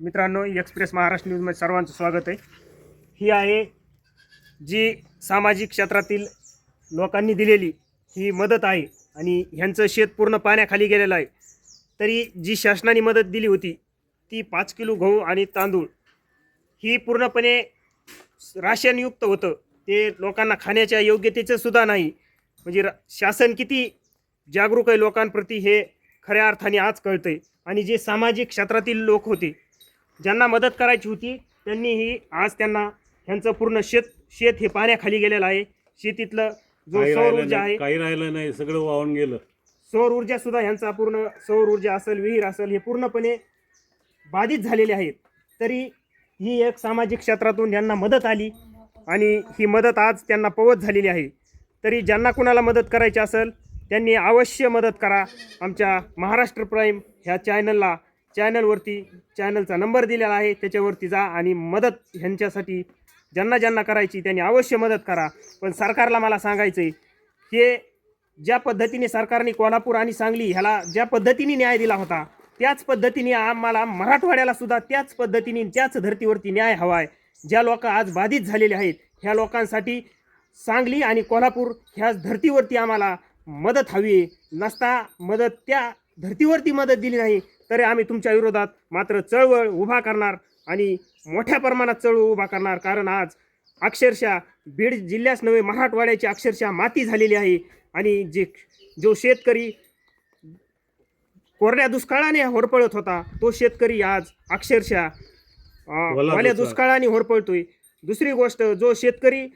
मित्रांनो एक्सप्रेस महाराष्ट्र न्यूजमध्ये सर्वांचं स्वागत आहे. ही आहे जी सामाजिक क्षेत्रातील लोकांनी दिलेली ही मदत आहे आणि ह्यांचं शेत पूर्ण पाण्याखाली गेलेलं आहे. तरी जी शासनाने मदत दिली होती ती पाच किलो गहू आणि तांदूळ ही पूर्णपणे राशनयुक्त होतं. ते लोकांना खाण्याच्या योग्यतेचं सुद्धा नाही. म्हणजे रा- शासन किती जागरूक आहे लोकांप्रती हे खऱ्या अर्थाने आज कळतंय. आणि जे सामाजिक क्षेत्रातील लोक होते ज्यांना मदत करायची होती त्यांनीही आज त्यांना ह्यांचं पूर्ण शेत शेत हे पाण्याखाली गेलेलं आहे. शेतीतलं जो काही सौर राहिलं ऊर्जा आहे काही राहिलं नाही सगळं वाहून गेलं. सौर ऊर्जा सुद्धा ह्यांचा पूर्ण सौर ऊर्जा असेल विहीर असेल हे पूर्णपणे बाधित झालेले आहेत. तरी ही एक सामाजिक क्षेत्रातून यांना मदत आली आणि ही मदत आज त्यांना पवत झालेली आहे. तरी ज्यांना कुणाला मदत करायची असेल त्यांनी अवश्य मदत करा. आमच्या महाराष्ट्र प्राईम ह्या चॅनलला चॅनलवरती चॅनलचा नंबर दिलेला आहे त्याच्यावरती जा आणि मदत ह्यांच्यासाठी ज्यांना ज्यांना करायची त्यांनी अवश्य मदत करा. पण सरकारला मला सांगायचं आहे की ज्या पद्धतीने सरकारने कोल्हापूर आणि सांगली ह्याला ज्या पद्धतीने न्याय दिला होता त्याच पद्धतीने आम्हाला मराठवाड्याला सुद्धा त्याच पद्धतीने त्याच धर्तीवरती न्याय हवा आहे. ज्या लोक आज बाधित झालेले आहेत ह्या लोकांसाठी सांगली आणि कोल्हापूर ह्या धर्तीवरती आम्हाला मदत हवी. नसता मदत त्या धर्तीवरती मदत दिली नाही तरी आम्ही तुमच्या विरोधात मात्र चळवळ उभा करणार आणि मोठ्या प्रमाणात चळवळ उभा करणार कारण आज अक्षरशः बीड जिल्ह्याच नव्हे मराठवाड्याची अक्षरशः माती झालेली आहे आणि जे जो शेतकरी कोरड्या दुष्काळाने होरपळत होता तो शेतकरी आज अक्षरशः दुष्काळ. दुष्काळाने होरपळतोय दुसरी गोष्ट जो शेतकरी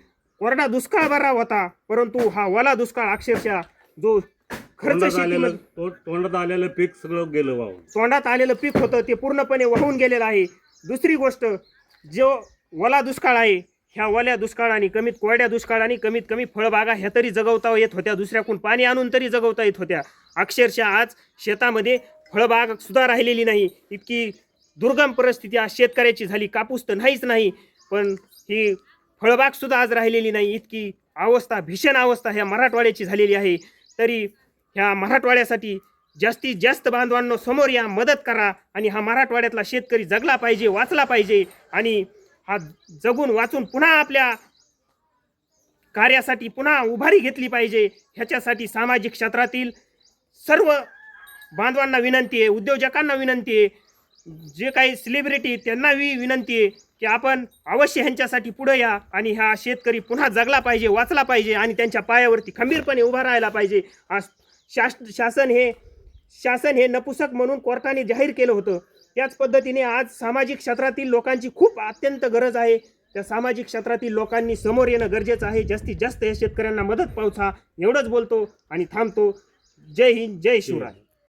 कोरडा दुष्काळ बरा होता परंतु हा ओला दुष्काळ अक्षरशः जो खर्च तोंडात आलेलं शेतीमध्ये तो- तोंडात आलेलं पीक सगळं गेलं वाहून. तोंडात आलेलं पीक होतं ते पूर्णपणे वाहून गेलेलं आहे. दुसरी गोष्ट जो ओला दुष्काळ आहे ह्या ओल्या दुष्काळाने कमीत कोरड्या दुष्काळाने कमीत कमी फळबागा ह्या तरी जगवता येत होत्या दुसऱ्याकडून पाणी आणून तरी जगवता येत होत्या. अक्षरशः आज शेतामध्ये फळबाग सुद्धा राहिलेली नाही. इतकी दुर्गम परिस्थिती आज शेतकऱ्याची झाली. कापूस तर नाहीच नाही पण ही फळबाग सुद्धा आज राहिलेली नाही. इतकी अवस्था भीषण अवस्था ह्या मराठवाड्याची झालेली आहे. तरी ह्या मराठवाड्यासाठी जास्तीत जास्त बांधवांनो समोर या मदत करा आणि हा मराठवाड्यातला शेतकरी जगला पाहिजे वाचला पाहिजे आणि हा जगून वाचून पुन्हा आपल्या कार्यासाठी पुन्हा उभारी घेतली पाहिजे. ह्याच्यासाठी सामाजिक क्षेत्रातील सर्व बांधवांना विनंती आहे उद्योजकांना विनंती आहे जे काही सेलिब्रिटी त्यांनाही विनंती आहे की आपण अवश्य ह्यांच्यासाठी पुढे या आणि हा शेतकरी पुन्हा जगला पाहिजे वाचला पाहिजे आणि त्यांच्या पायावरती खंबीरपणे उभा राहायला पाहिजे. आज शास शासन हे शासन हे नपुसक म्हणून कोर्टाने जाहीर केलं होतं. त्याच पद्धतीने आज सामाजिक क्षेत्रातील लोकांची खूप अत्यंत गरज आहे. त्या सामाजिक क्षेत्रातील लोकांनी समोर येणं गरजेचं आहे. जास्तीत जास्त या शेतकऱ्यांना मदत पावसा एवढंच बोलतो आणि थांबतो. जय हिंद जय शिवराय.